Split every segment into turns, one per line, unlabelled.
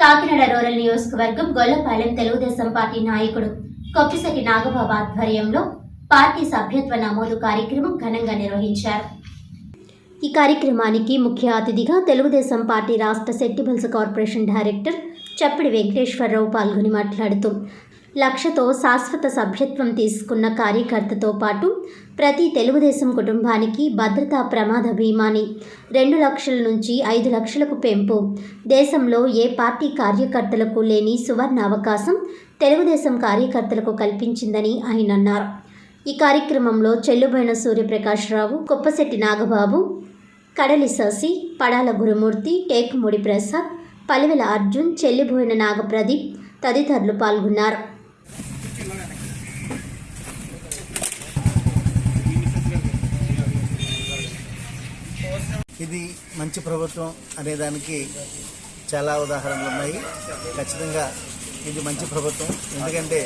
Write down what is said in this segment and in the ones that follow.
Kakinada rural నియోజకవర్గం Gollapalem Telugu Desam party నాయకుడు కొప్పిశెట్టి నాగబాబు ఆధ్వర్యంలో పార్టీ సభ్యత్వ నమోదు కార్యక్రమం ఘనంగా నిర్వహించారు. ఈ కార్యక్రమానికి ముఖ్య అతిథిగా తెలుగుదేశం పార్టీ రాష్ట్ర సెట్టిబల్స్ కార్పొరేషన్ డైరెక్టర్ చప్పిడి వెంకటేశ్వరరావు పాల్గొని మాట్లాడుతూ లక్షతో శాశ్వత సభ్యత్వం తీసుకున్న కార్యకర్తతో పాటు ప్రతి తెలుగుదేశం కుటుంబానికి భద్రతా ప్రమాద బీమాని రెండు లక్షల నుంచి ఐదు లక్షలకు పెంపు. దేశంలో ఏ పార్టీ కార్యకర్తలకు లేని సువర్ణ అవకాశం తెలుగుదేశం కార్యకర్తలకు కల్పించిందని ఆయన అన్నారు. ఈ కార్యక్రమంలో చెల్లుబోయిన సూర్యప్రకాశ్రావు కుప్పశెట్టి నాగబాబు కడలి శశి పడాల గురుమూర్తి టేకుముడి ప్రసాద్ పలివెల అర్జున్ చెల్లిబోయిన నాగప్రదీప్ తదితరులు పాల్గొన్నారు.
ఇది మంచి ప్రభుత్వం అనేదానికి చాలా ఉదాహరణలు ఉన్నాయి. ఖచ్చితంగా ఇది మంచి ప్రభుత్వం. ఎందుకంటే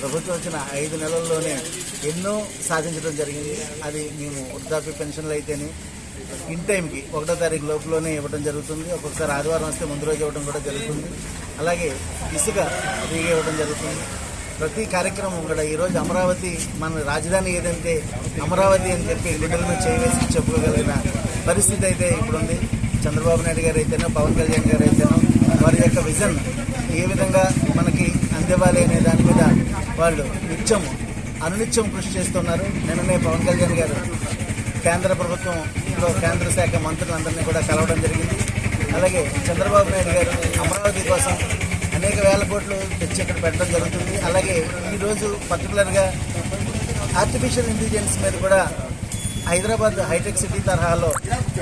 ప్రభుత్వం వచ్చిన ఐదు నెలల్లోనే ఎన్నో సాధించడం జరిగింది. అది మేము వృద్ధాప్య పెన్షన్లు అయితేనే ఇన్ టైంకి ఒకటో తారీఖు లోపలనే ఇవ్వడం జరుగుతుంది. ఒక్కొక్కసారి ఆదివారం వస్తే ముందు రోజు ఇవ్వడం కూడా జరుగుతుంది. అలాగే ఇసుక ఫ్రీగా ఇవ్వడం జరుగుతుంది. ప్రతి కార్యక్రమం కూడా ఈరోజు అమరావతి మన రాజధాని ఏదంటే అమరావతి అని చెప్పి గుండెల మీద చేయవేసి చెప్పుకోగలిగిన పరిస్థితి అయితే ఇప్పుడుంది. చంద్రబాబు నాయుడు గారు అయితేనో పవన్ కళ్యాణ్ గారు అయితేనో వారి యొక్క విజన్ ఏ విధంగా మనకి అందివ్వాలి అనే దాని మీద వాళ్ళు నిత్యం అనునిత్యం కృషి చేస్తున్నారు. నిన్ననే పవన్ కళ్యాణ్ గారు కేంద్ర ప్రభుత్వంలో కేంద్ర శాఖ మంత్రులందరినీ కూడా కలవడం జరిగింది. అలాగే చంద్రబాబు నాయుడు గారు అమరావతి కోసం అనేక వేల కోట్లు తెచ్చి ఇక్కడ పెట్టడం జరుగుతుంది. అలాగే ఈరోజు పర్టికులర్గా ఆర్టిఫిషియల్ ఇంటెలిజెన్స్ మీద కూడా హైదరాబాద్ హైటెక్ సిటీ తరహాలో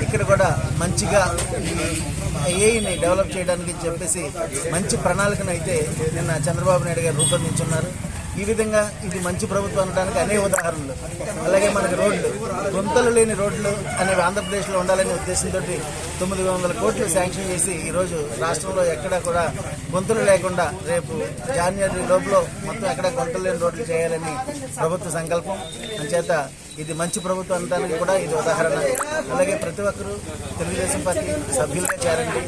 ఇక్కడ కూడా మంచిగా ఏఐని డెవలప్ చేయడానికి చెప్పేసి మంచి ప్రణాళికను అయితే నిన్న చంద్రబాబు నాయుడు గారు రూపొందించున్నారు. ఈ విధంగా ఇది మంచి ప్రభుత్వం అనడానికి అనేక ఉదాహరణలు. అలాగే మనకి రోడ్లు గుంతలు లేని రోడ్లు అనేవి ఆంధ్రప్రదేశ్లో ఉండాలనే ఉద్దేశంతో తొమ్మిది వందల కోట్లు శాంక్షన్ చేసి ఈరోజు రాష్ట్రంలో ఎక్కడా కూడా గుంతలు లేకుండా రేపు జాన్వరి లోపల మొత్తం ఎక్కడ గుంతలు లేని రోడ్లు చేయాలని ప్రభుత్వ సంకల్పం. అంచేత ఇది మంచి ప్రభుత్వం అనడానికి కూడా ఇది ఉదాహరణ. అలాగే ప్రతి ఒక్కరూ తెలుగుదేశం పార్టీ సభ్యులుగా చేరండి.